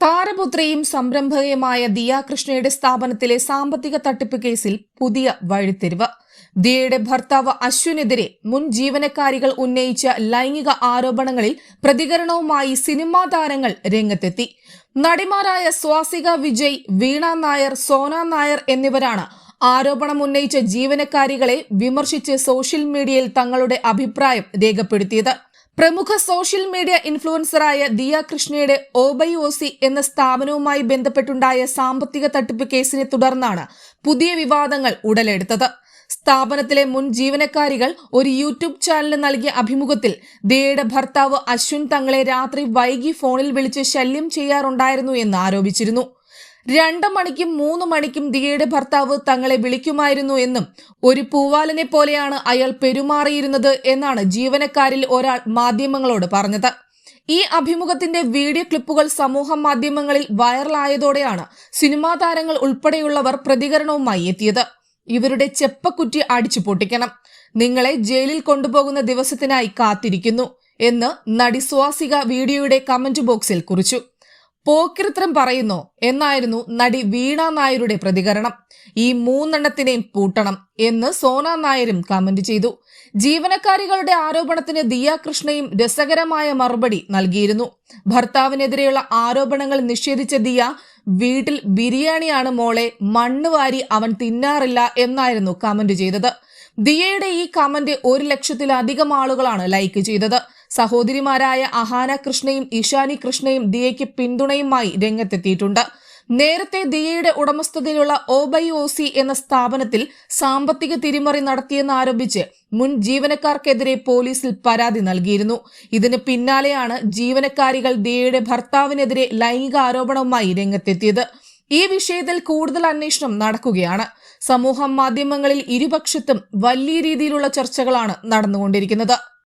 താരപുത്രിയും സംരംഭകയുമായ ദിയ കൃഷ്ണയുടെ സ്ഥാപനത്തിലെ സാമ്പത്തിക തട്ടിപ്പ് കേസിൽ പുതിയ വഴിത്തിരിവ്. ദിയയുടെ ഭർത്താവ് അശ്വിനെതിരെ മുൻ ജീവനക്കാരികൾ ഉന്നയിച്ച ലൈംഗിക ആരോപണങ്ങളിൽ പ്രതികരണവുമായി സിനിമാ താരങ്ങൾ രംഗത്തെത്തി. നടിമാരായ സ്വാസിക വിജയ് വീണ നായർ സോന നായർ എന്നിവരാണ് ആരോപണം ഉന്നയിച്ച ജീവനക്കാരികളെ വിമർശിച്ച് സോഷ്യൽ മീഡിയയിൽ തങ്ങളുടെ അഭിപ്രായം രേഖപ്പെടുത്തിയത്. പ്രമുഖ സോഷ്യൽ മീഡിയ ഇൻഫ്ലുവൻസറായ ദിയ കൃഷ്ണയുടെ ഓബൈ ഓസി എന്ന സ്ഥാപനവുമായി ബന്ധപ്പെട്ടുണ്ടായ സാമ്പത്തിക തട്ടിപ്പ് കേസിനെ തുടർന്നാണ് പുതിയ വിവാദങ്ങൾ ഉടലെടുത്തത്. സ്ഥാപനത്തിലെ മുൻ ജീവനക്കാരികൾ ഒരു യൂട്യൂബ് ചാനലിന് നൽകിയ അഭിമുഖത്തിൽ ദിയയുടെ ഭർത്താവ് അശ്വിൻ തങ്ങളെ രാത്രി വൈകി ഫോണിൽ വിളിച്ച് ശല്യം ചെയ്യാറുണ്ടായിരുന്നു എന്ന് ആരോപിച്ചിരുന്നു. രണ്ട് മണിക്കും മൂന്ന് മണിക്കും ദിയയുടെ ഭർത്താവ് തങ്ങളെ വിളിക്കുമായിരുന്നു എന്നും ഒരു പൂവാലനെ പോലെയാണ് അയാൾ പെരുമാറിയിരുന്നത് എന്നാണ് ജീവനക്കാരിൽ ഒരാൾ മാധ്യമങ്ങളോട് പറഞ്ഞത്. ഈ അഭിമുഖത്തിന്റെ വീഡിയോ ക്ലിപ്പുകൾ സമൂഹ മാധ്യമങ്ങളിൽ വൈറലായതോടെയാണ് സിനിമാ താരങ്ങൾ ഉൾപ്പെടെയുള്ളവർ പ്രതികരണവുമായി എത്തിയത്. ഇവരുടെ ചെപ്പക്കുറ്റി അടിച്ചു പൊട്ടിക്കണം. നിങ്ങളെ ജയിലിൽ കൊണ്ടുപോകുന്ന ദിവസത്തിനായി കാത്തിരിക്കുന്നു എന്ന് നടി സ്വാസിക വീഡിയോയുടെ കമന്റ് ബോക്സിൽ കുറിച്ചു. പോക്കിരിത്രം പറയുന്നോ എന്നായിരുന്നു നടി വീണ നായരുടെ പ്രതികരണം. ഈ മൂന്നെണ്ണത്തിനെയും പൂട്ടണം എന്ന് സോന നായരും കമന്റ് ചെയ്തു. ജീവനക്കാരികളുടെ ആരോപണത്തിന് ദിയ കൃഷ്ണയും രസകരമായ മറുപടി നൽകിയിരുന്നു. ഭർത്താവിനെതിരെയുള്ള ആരോപണങ്ങൾ നിഷേധിച്ച ദിയ വീട്ടിൽ ബിരിയാണിയാണ് മോളെ മണ്ണ് വാരി അവൻ തിന്നാറില്ല എന്നായിരുന്നു കമന്റ് ചെയ്തത്. ദിയയുടെ ഈ കമന്റ് ഒരു ലക്ഷത്തിലധികം ആളുകളാണ് ലൈക്ക് ചെയ്തത്. സഹോദരിമാരായ അഹാന കൃഷ്ണയും ഇഷാനി കൃഷ്ണയും ദിയയ്ക്ക് പിന്തുണയുമായി രംഗത്തെത്തിയിട്ടുണ്ട്. നേരത്തെ ദിയയുടെ ഉടമസ്ഥതയിലുള്ള ഒബൈ ഒസി എന്ന സ്ഥാപനത്തിൽ സാമ്പത്തിക തിരിമറി നടത്തിയെന്നാരോപിച്ച് മുൻ ജീവനക്കാർക്കെതിരെ പോലീസിൽ പരാതി നൽകിയിരുന്നു. ഇതിന് പിന്നാലെയാണ് ജീവനക്കാരികൾ ദിയയുടെ ഭർത്താവിനെതിരെ ലൈംഗിക ആരോപണവുമായി രംഗത്തെത്തിയത്. ഈ വിഷയത്തിൽ കൂടുതൽ അന്വേഷണം നടക്കുകയാണ്. സമൂഹ മാധ്യമങ്ങളിൽ ഇരുപക്ഷത്തും വലിയ രീതിയിലുള്ള ചർച്ചകളാണ് നടന്നുകൊണ്ടിരിക്കുന്നത്.